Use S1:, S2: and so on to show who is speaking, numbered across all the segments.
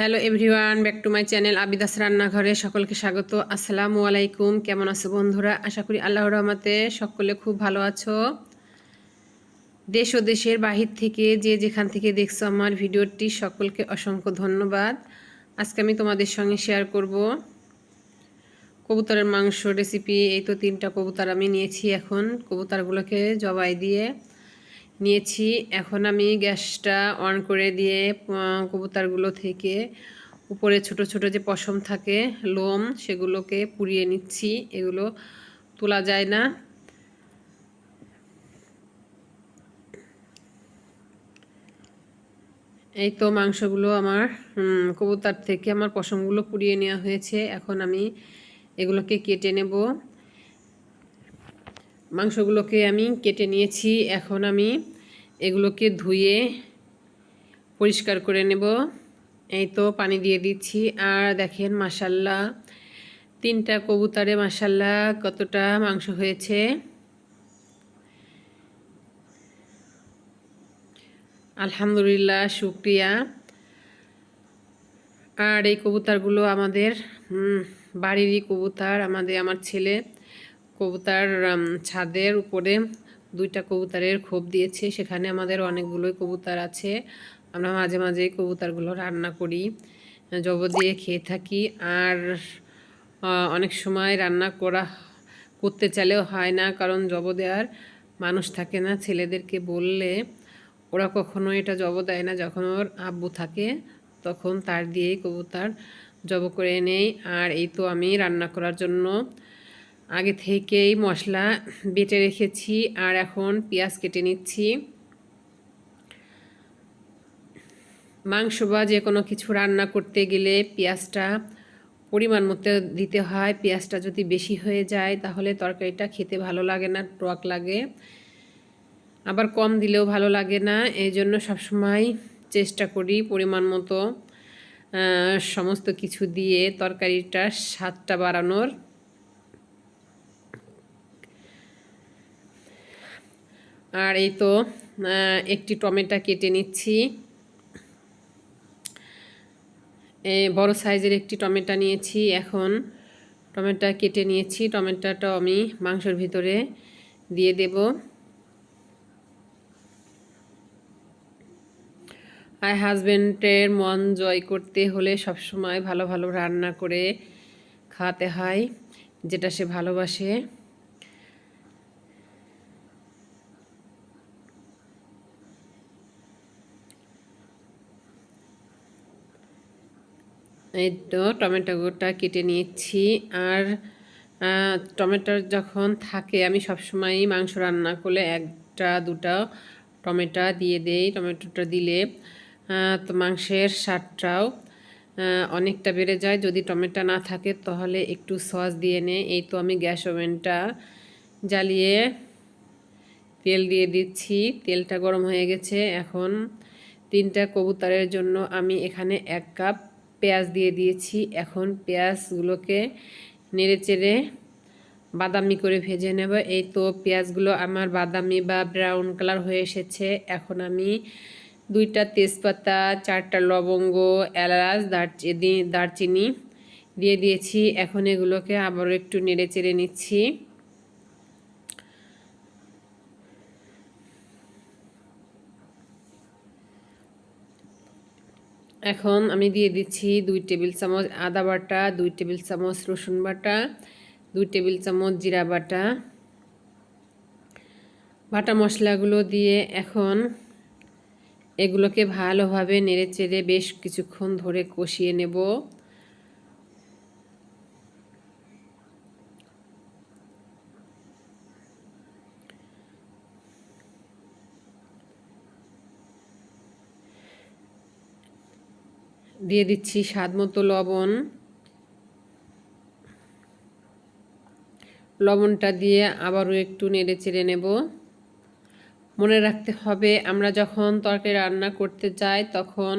S1: Hello everyone back to my channel Abidas রান্নাঘরে সকলকে স্বাগত। আসসালামু আলাইকুম, কেমন আছো বন্ধুরা? আশা করি আল্লাহর রহমাতে সকলে খুব ভালো আছো। দেশ ও দেশের বাহির থেকে যে যেখান থেকে দেখছ আমার ভিডিওটি, সকলকে অসংখ্য ধন্যবাদ। আজকে আমি তোমাদের সঙ্গে শেয়ার করব। কবুতরের মাংস রেসিপি এই তো তিনটা কবুতর আমি নিয়েছি এখন। কবুতরগুলোকে জবাই দিয়ে নিয়েছি। এখন আমি গ্যাসটা অন করে দিয়ে কবুতারগুলো থেকে উপরে ছোট ছোট যে পশম থাকে, লোম, সেগুলোকে পুড়িয়ে নিচ্ছি। এগুলো তোলা যায় না। এই তো মাংসগুলো আমার কবুতার থেকে আমার পশমগুলো পুড়িয়ে নেওয়া হয়েছে। এখন আমি এগুলোকে কেটে নেব। মাংসগুলোকে আমি কেটে নিয়েছি। এখন আমি এগুলোকে ধুয়ে পরিষ্কার করে নেব। এই তো পানি দিয়ে দিচ্ছি। আর দেখেন মাসাল্লাহ তিনটা কবুতরে মাসাল্লাহ কতটা মাংস হয়েছে। আলহামদুলিল্লাহ, শুক্রিয়া। আর এই কবুতরগুলো আমাদের বাড়িরই কবুতর, আমাদের, আমার ছেলে কবুতর ছাদের উপরে দুইটা কবুতরের খোপ দিয়েছে। সেখানে আমাদের অনেকগুলোই কবুতর আছে। আমরা মাঝে মাঝে কবুতরগুলো রান্না করি, জব দিয়ে খেয়ে থাকি। আর অনেক সময় রান্না করা, করতে চাইলেও হয় না, কারণ জব দেওয়ার মানুষ থাকে না। ছেলেদেরকে বললে ওরা কখনো এটা জব দেয় না। যখন ওর আব্বু থাকে, তখন তার দিয়েই কবুতর জব করে নেই। আর এই তো আমি রান্না করার জন্য আগে থেকেই মশলা বেটে রেখেছি আর এখন পেঁয়াজ কেটে নিচ্ছি। মাংস বা যে কোনো কিছু রান্না করতে গেলে পেঁয়াজটা পরিমাণ মতো দিতে হয়। পেঁয়াজটা যদি বেশি হয়ে যায় তাহলে তরকারিটা খেতে ভালো লাগে না, টক লাগে। আবার কম দিলেও ভালো লাগে না। এই জন্য সবসময় চেষ্টা করি পরিমাণ মতো সমস্ত কিছু দিয়ে তরকারিটার স্বাদটা বাড়ানোর। আর এই তো একটি টমেটো কেটে নিচ্ছি। বড় সাইজের একটি টমেটো নিয়েছি এখন। টমেটো কেটে নিয়েছি, টমেটোটা আমি মাংসের ভিতরে দিয়ে দেব। আর হাজব্যান্ডের মন জয় করতে হলে সবসময় ভালো ভালো রান্না করে খাওয়াতে হয়, যেটা সে ভালোবাসে। এই তো টমেটোটা কেটে নিয়েছি আর টমেটো যখন থাকে আমি সবসময়ই মাংস রান্না করলে একটা, দুটা টমেটো দিয়ে দেই, টমেটোটা দিলে তো মাংসের স্বাদটাও অনেকটা বেড়ে যায়। যদি টমেটো না থাকে তাহলে একটু সস দিয়ে নে। এই তো আমি গ্যাস ওভেনটা জ্বালিয়ে তেল দিয়ে দিচ্ছি। তেলটা গরম হয়ে গেছে। এখন তিনটা কবুতরের জন্য আমি এখানে এক কাপ পেঁয়াজ দিয়ে দিয়েছি। এখন পেঁয়াজগুলোকে নেড়ে চেড়ে বাদামি করে ভেজে নেব। এই তো পেঁয়াজগুলো আমার বাদামি বা ব্রাউন কালার হয়ে এসেছে। এখন আমি দুইটা তেজপাতা, চারটা লবঙ্গ, এলাচ, দারচিনি দারচিনি দিয়ে দিয়েছি। এখন এগুলোকে আবারও একটু নেড়ে চেড়ে নিচ্ছি। এখন আমি দিয়ে দিচ্ছি দুই টেবিল চামচ আদা বাটা, দুই টেবিল চামচ রসুন বাটা, দুই টেবিল চামচ জিরা বাটা। বাটা মশলাগুলো দিয়ে এখন এগুলোকে ভালোভাবে নেড়ে চেড়ে বেশ কিছুক্ষণ ধরে কষিয়ে নেব। দিয়ে দিচ্ছি স্বাদ মতো লবণ। লবণটা দিয়ে আবারও একটু নেড়ে চেড়ে নেব। মনে রাখতে হবে, আমরা যখন তরকারি রান্না করতে যাই, তখন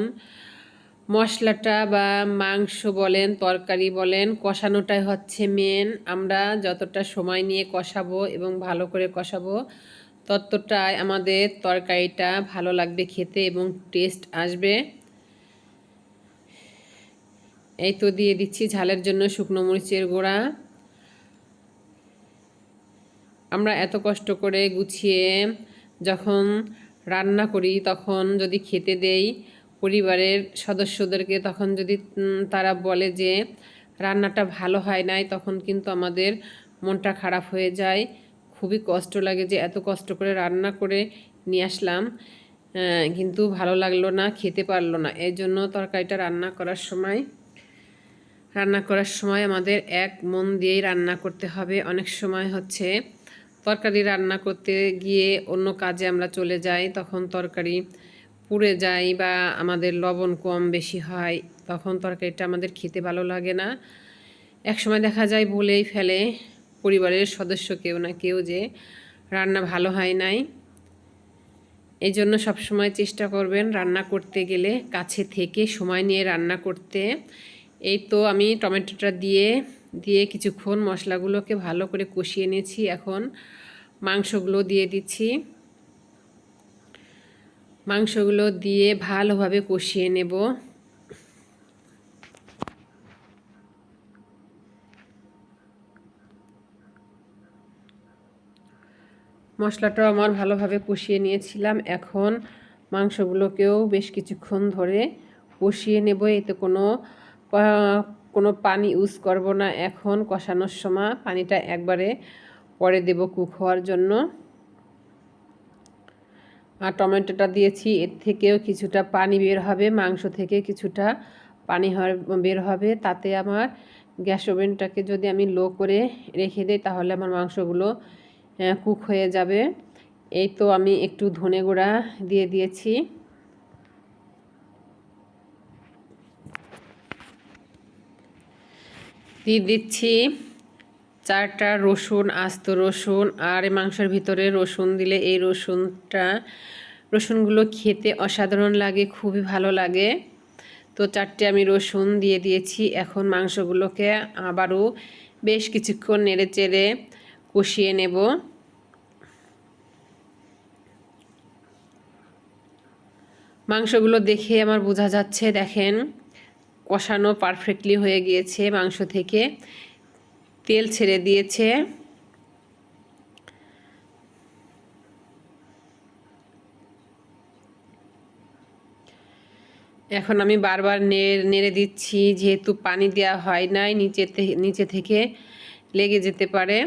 S1: মশলাটা বা মাংস বলেন, তরকারি বলেন, কষানোটাই হচ্ছে মেন আমরা যতটা সময় নিয়ে কষাবো এবং ভালো করে কষাবো, ততটাই আমাদের তরকারিটা ভালো লাগবে খেতে এবং টেস্ট আসবে। এই তো দিয়ে দিচ্ছি ঝালের জন্য শুকনো মরিচের গুঁড়া। আমরা এত কষ্ট করে গুছিয়ে যখন রান্না করি, তখন যদি খেতে দেই পরিবারের সদস্যদেরকে, তখন যদি তারা বলে যে রান্নাটা ভালো হয় নাই, তখন কিন্তু আমাদের মনটা খারাপ হয়ে যায়। খুবই কষ্ট লাগে যে এত কষ্ট করে রান্না করে নিয়ে আসলাম। কিন্তু ভালো লাগল না, খেতে পারল না। এই জন্য তরকারিটা রান্না করার সময় রান্না করার সময় আমাদের এক মন দিয়েই রান্না করতে হবে। অনেক সময় হচ্ছে তরকারি রান্না করতে গিয়ে অন্য কাজে আমরা চলে যাই, তখন তরকারি পুড়ে যায় বা আমাদের লবণ কম বেশি হয়, তখন তরকারিটা আমাদের খেতে ভালো লাগে না। এক সময় দেখা যায় বলেই ফেলে পরিবারের সদস্য কেউ না কেউ যে রান্না ভালো হয় নাই। এই জন্য সবসময় চেষ্টা করবেন রান্না করতে গেলে কাছে থেকে সময় নিয়ে রান্না করতে। এই তো আমি টমেটোটা দিয়ে দিয়ে কিছুক্ষণ মশলাগুলোকে ভালো করে কষিয়ে নিয়েছি। এখন মাংসগুলো দিয়ে দিচ্ছি। মাংসগুলো দিয়ে ভালোভাবে কষিয়ে নেব। মশলাটাও আমার ভালোভাবে কষিয়ে নিয়েছিলাম। এখন মাংসগুলোকেও বেশ কিছুক্ষণ ধরে কষিয়ে নেব। এতে কোনো কোনো পানি ইউজ করব না এখন কষানোর সময়। পানিটা একবারে পরে দেব কুক হওয়ার জন্য। আর টমেটোটা দিয়েছি, এর থেকেও কিছুটা পানি বের হবে, মাংস থেকে কিছুটা পানি বের হবে। তাতে আমার গ্যাস ওভেনটাকে যদি আমি লো করে রেখে দিই, তাহলে আমার মাংসগুলো কুক হয়ে যাবে। এই তো আমি একটু ধনে গুঁড়া দিয়ে দিয়েছি। দিয়ে দিচ্ছি চারটা রসুন, আস্ত রসুন আর মাংসের ভিতরে রসুন দিলে এই রসুনটা, রসুনগুলো খেতে অসাধারণ লাগে, খুবই ভালো লাগে। তো চারটে আমি রসুন দিয়ে দিয়েছি, এখন মাংসগুলোকে আবারও বেশ কিছুক্ষণ নেড়ে চেড়ে কষিয়ে নেব। মাংসগুলো দেখে আমার বোঝা যাচ্ছে, দেখেন। কষানো পারফেক্টলি হয়ে গিয়েছে মাংস থেকে। তেল ছেড়ে দিয়েছে। এখন আমি বারবার নেড়ে দিচ্ছি, যেহেতু পানি দেওয়া হয় নাই, নিচে নিচে থেকে লেগে যেতে পারে।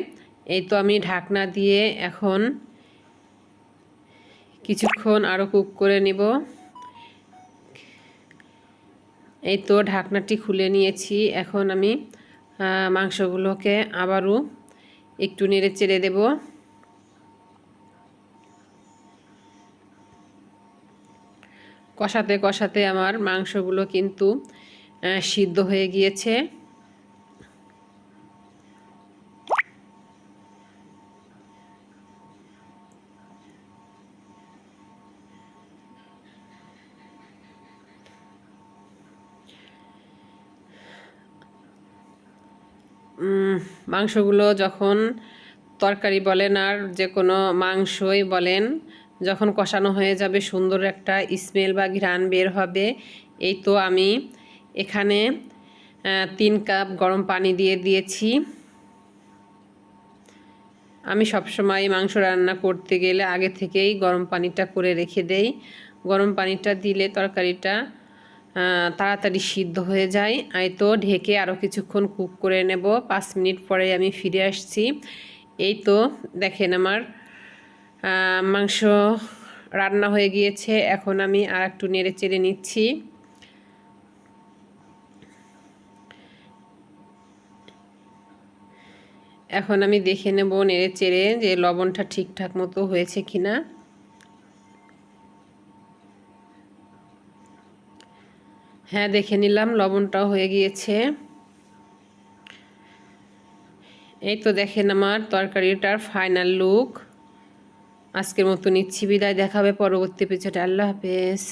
S1: এই তো আমি ঢাকনা দিয়ে এখন কিছুক্ষণ আরও কুক করে নেব। এই তো ঢাকনাটি খুলে নিয়েছি। এখন আমি মাংসগুলোকে আবারও একটু নেড়ে চেড়ে দেব। কষাতে কষাতে আমার মাংসগুলো কিন্তু সিদ্ধ হয়ে গিয়েছে। মাংসগুলো যখন তরকারি বলেন আর যে কোনো মাংসই বলেন, যখন কষানো হয়ে যাবে সুন্দর একটা স্মেল বা ঘ্রাণ বের হবে। এই তো আমি এখানে তিন কাপ গরম পানি দিয়ে দিয়েছি। আমি সবসময় মাংস রান্না করতে গেলে আগে থেকেই গরম পানিটা করে রেখে দেই। গরম পানিটা দিলে তরকারিটা তাড়াতাড়ি সিদ্ধ হয়ে যায়। আই তো ঢেকে আরও কিছুক্ষণ কুক করে নেব। পাঁচ মিনিট পরে আমি ফিরে আসছি। এই তো দেখেন আমার মাংস রান্না হয়ে গিয়েছে। এখন আমি আর একটু নেড়ে চেড়ে নিচ্ছি। এখন আমি দেখে নেব নেড়ে চেড়ে যে লবণটা ঠিকঠাক মতো হয়েছে কিনা। হ্যাঁ দেখে নিলাম, লবণটাও হয়ে গিয়েছে। এই তো দেখেন আমার তরকারিটার ফাইনাল লুক আজকের মতো নিচ্ছি, বিদায় দেখাবে পরবর্তী পিছনে আল্লাহ হাফেজ।